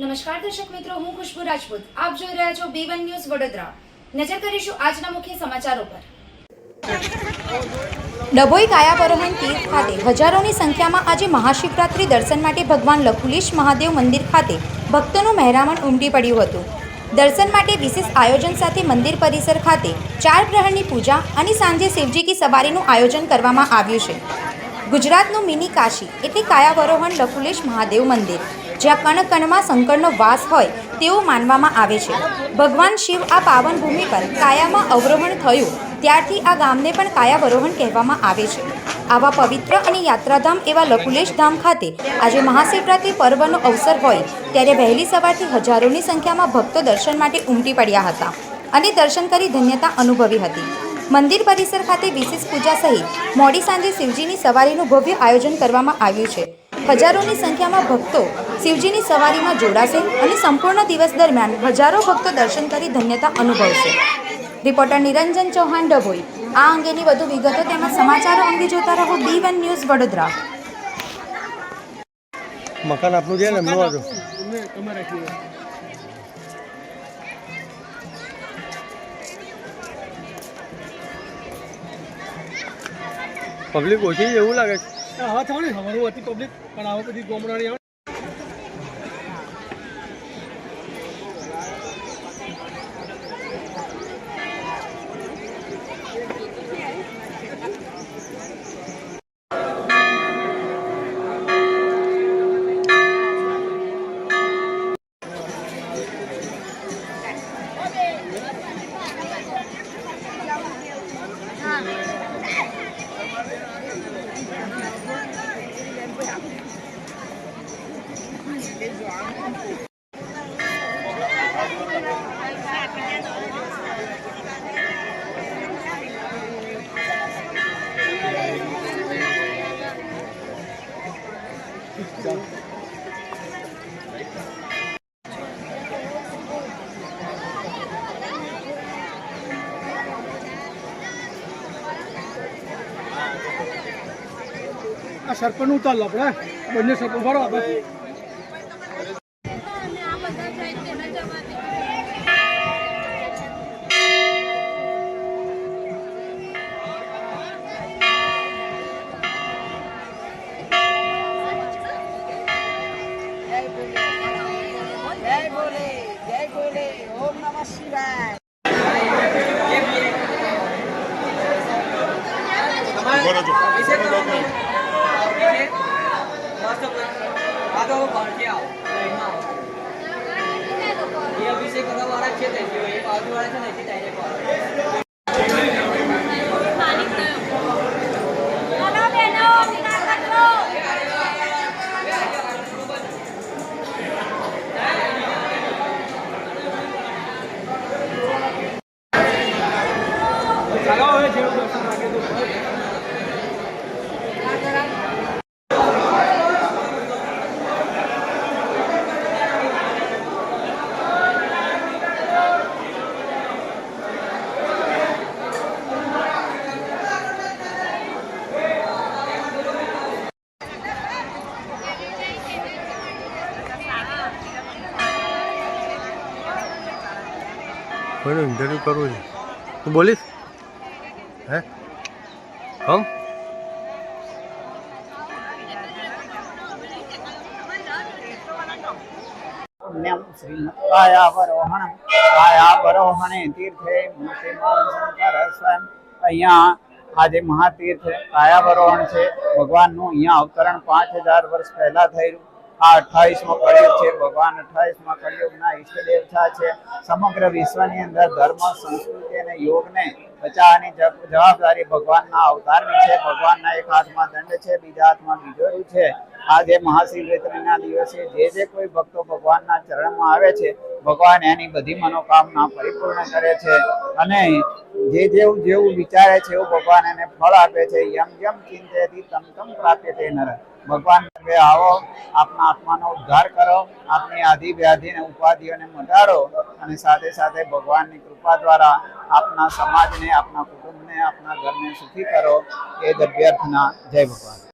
નમસ્કાર દર્શક મિત્રો, હું ખુશ્બુ રાજપૂત. આપ જોઈ રહ્યા છો બી વન ન્યૂઝ વડોદરા. નજર કરીશું આજના મુખ્ય સમાચારો પર. ડભોઈ કાયાવરોહણ તીર્થ ખાતે હજારોની સંખ્યામાં આજે મહાશિવરાત્રી દર્શન માટે ભગવાન લખુલીશ મહાદેવ મંદિર ખાતે ભક્તોનું મહેરામણ ઉમટી પડ્યું હતું. દર્શન માટે વિશેષ આયોજન સાથે મંદિર પરિસર ખાતે ચાર પ્રહરની પૂજા અને સાંજે શિવજી કી સવારીનું આયોજન કરવામાં આવ્યું છે. ગુજરાતનું મિની કાશી એટલે કાયાવરોહણ લકુલેશ મહાદેવ મંદિર, જ્યાં કણ કણમાં શંકરનો વાસ હોય તેવું માનવામાં આવે છે. ભગવાન શિવ આ પાવન ભૂમિ પર કાયામાં અવરોહણ થયું, ત્યારથી આ ગામને પણ કાયાવરોહણ કહેવામાં આવે છે. આવા પવિત્ર અને યાત્રાધામ એવા લકુલેશ ધામ ખાતે આજે મહાશિવરાત્રિ પર્વનો અવસર હોય, ત્યારે વહેલી સવારથી હજારોની સંખ્યામાં ભક્તો દર્શન માટે ઉમટી પડ્યા હતા અને દર્શન કરી ધન્યતા અનુભવી હતી. મંદિર પરિસર ખાતે વિશેષ પૂજા સહિત મોડી સાંજે શિવજીની સવારીનું ભવ્ય આયોજન કરવામાં આવ્યું છે. હજારોની સંખ્યામાં ભક્તો શિવજીની સવારીમાં જોડાશે અને સંપૂર્ણ દિવસ દરમિયાન હજારો ભક્તો દર્શન કરી ધન્યતા અનુભવશે. રિપોર્ટર નિરંજન ચૌહાણ ડભોઈ. આ અંગેની વધુ વિગતો તેમજ સમાચારો અંગે જોતા રહો બી વન ન્યૂઝ વડોદરા. મકાન આપનું છે ને પબ્લિક ઓછી એવું લાગે છે. હા થવાની હવાનું હતી પબ્લિક પણ આવો બધી ગોમરાણી આવે આ સરપંચ ઉતાર લો આપણે બંને સરપંચ ભરો આપણે ઓમ છે નથી પાણી થયો બનો બેનો નિરાકર લો ચાલો હવે જેવું દર્શન લાગે તો કરો. કોઈનું ઇન્ટરવ્યૂ કરવું છે? તું બોલીશ? હે? હમ? પુણ્યમ શ્રીમત્કાયાવરોહણમ કાયાવરોહણે તીર્થે મૂર્તિમાન શંકર આજે મહાતીર્થ કાયાવરોહણ છે. ભગવાનનું અહીંયા અવતરણ પાંચ હજાર વર્ષ પહેલા થયેલું. આ ભગવાન અઠ્ઠાવીસમાં કળિયુગના ઈષ્ટદેવતા છે. સમગ્ર વિશ્વની ધર્મ, સંસ્કૃતિ અને યોગને બચાવવાની જવાબદારી છે. ભગવાનના એક હાથમાં દંડ છે, બીજા હાથમાં બીજોરું છે. આજે મહાશિવરાત્રિના દિવસે જે જે કોઈ ભક્તો ભગવાનના ચરણમાં આવે છે, ભગવાન એની બધી મનોકામના પરિપૂર્ણ કરે છે અને જે જેવું જેવું વિચારે છે એવું ભગવાન એને ફળ આપે છે. યમ યમ ચિંતેથી તમ તમ પ્રાપ્ય તે નર. ભગવાન હવે આવો, આપના આત્માનો ઉદ્ધાર કરો, આપની આધિ વ્યાધિ અને ઉપાધિઓને મટાડો અને સાથે સાથે ભગવાનની કૃપા દ્વારા આપના સમાજને, આપના કુટુંબને, આપના ઘરને સુખી કરો. એ જ અભ્યર્થના. જય ભગવાન.